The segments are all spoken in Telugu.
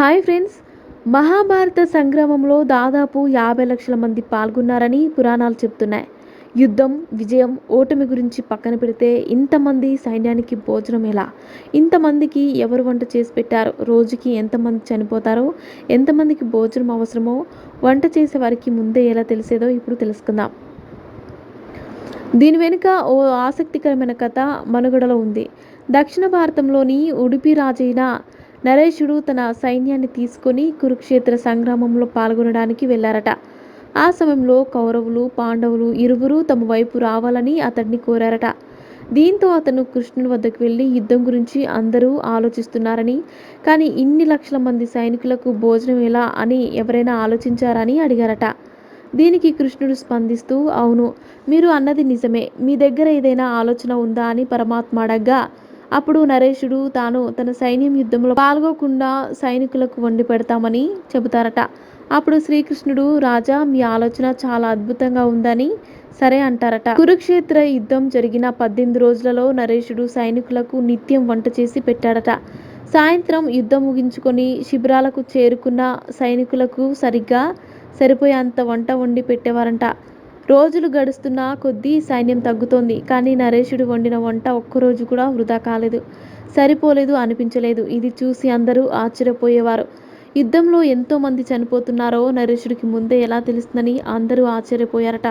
Hi friends. మహాభారత సంగ్రామంలో దాదాపు యాభై లక్షల మంది పాల్గొన్నారని పురాణాలు చెప్తున్నాయి. యుద్ధం విజయం ఓటమి గురించి పక్కన పెడితే ఇంతమంది సైన్యానికి భోజనం ఎలా? ఇంతమందికి ఎవరు వంట చేసి పెట్టారు? రోజుకి ఎంతమంది చనిపోతారో ఎంతమందికి భోజనం అవసరమో వంట చేసే వారికి ముందే ఎలా తెలిసేదో ఇప్పుడు తెలుసుకుందాం. దీని వెనుక ఓ ఆసక్తికరమైన కథ మనుగడలో ఉంది. దక్షిణ భారతంలోని ఉడిపి రాజైన నరేషుడు తన సైన్యాన్ని తీసుకొని కురుక్షేత్ర సంగ్రామంలో పాల్గొనడానికి వెళ్ళారట. ఆ సమయంలో కౌరవులు పాండవులు ఇరువురు తమ వైపు రావాలని అతడిని కోరారట. దీంతో అతను కృష్ణుని వద్దకు వెళ్ళి యుద్ధం గురించి అందరూ ఆలోచిస్తున్నారని కానీ ఇన్ని లక్షల మంది సైనికులకు భోజనం ఎలా అని ఎవరైనా ఆలోచించారని అడిగారట. దీనికి కృష్ణుడు స్పందిస్తూ అవును మీరు అన్నది నిజమే. మీ దగ్గర ఏదైనా ఆలోచన ఉందా అని పరమాత్మ అడగ్గా అప్పుడు నరేషుడు తాను తన సైన్యం యుద్ధంలో పాల్గొకుండా సైనికులకు వండి పెడతామని చెబుతారట. అప్పుడు శ్రీకృష్ణుడు రాజా మీ ఆలోచన చాలా అద్భుతంగా ఉందని సరే అంటారట. కురుక్షేత్ర యుద్ధం జరిగిన పద్దెనిమిది రోజులలో నరేషుడు సైనికులకు నిత్యం వంట చేసి పెట్టాడట. సాయంత్రం యుద్ధం ముగించుకొని శిబిరాలకు చేరుకున్న సైనికులకు సరిగ్గా సరిపోయేంత వంట వండి పెట్టేవారంట. రోజులు గడుస్తున్న కొద్దీ సైన్యం తగ్గుతోంది. కానీ నరేషుడు వండిన వంట ఒక్కరోజు కూడా వృధా కాలేదు. సరిపోలేదు అనిపించలేదు. ఇది చూసి అందరూ ఆశ్చర్యపోయేవారు. యుద్ధంలో ఎంతో మంది చనిపోతున్నారో నరేషుడికి ముందే ఎలా తెలుస్తుందని అందరూ ఆశ్చర్యపోయారట.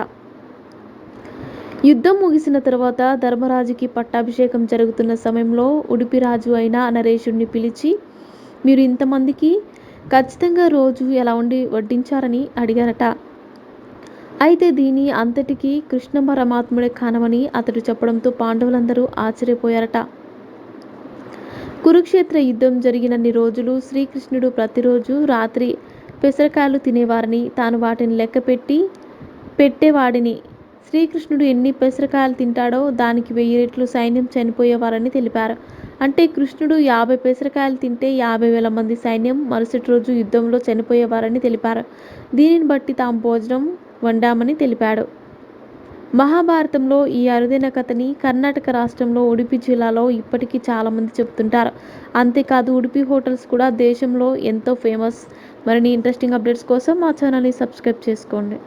యుద్ధం ముగిసిన తర్వాత ధర్మరాజుకి పట్టాభిషేకం జరుగుతున్న సమయంలో ఉడిపిరాజు అయిన నరేషుడిని పిలిచి మీరు ఇంతమందికి ఖచ్చితంగా రోజు ఎలా ఉండి వడ్డించారని అడిగారట. అయితే దీని అంతటికీ కృష్ణ పరమాత్ముడే కానమని అతడు చెప్పడంతో పాండవులందరూ ఆశ్చర్యపోయారట. కురుక్షేత్ర యుద్ధం జరిగినన్ని రోజులు శ్రీకృష్ణుడు ప్రతిరోజు రాత్రి పెసరకాయలు తినేవారని తాను వాటిని లెక్కపెట్టి పెట్టేవాడిని. శ్రీకృష్ణుడు ఎన్ని పెసరకాయలు తింటాడో దానికి వెయ్యి రెట్లు సైన్యం చనిపోయేవారని తెలిపారు. అంటే కృష్ణుడు యాభై పెసరకాయలు తింటే యాభై వేల మంది సైన్యం మరుసటి రోజు యుద్ధంలో చనిపోయేవారని తెలిపారు. దీనిని బట్టి తాము భోజనం వండామని తెలిపాడు. మహాభారతంలో ఈ అరుదైన కథని కర్ణాటక రాష్ట్రంలో ఉడిపి జిల్లాలో ఇప్పటికీ చాలామంది చెప్తుంటారు అంతేకాదు ఉడిపి హోటల్స్ కూడా దేశంలో ఎంతో ఫేమస్. మరిన్ని ఇంట్రెస్టింగ్ అప్డేట్స్ కోసం మా ఛానల్ని సబ్స్క్రైబ్ చేసుకోండి.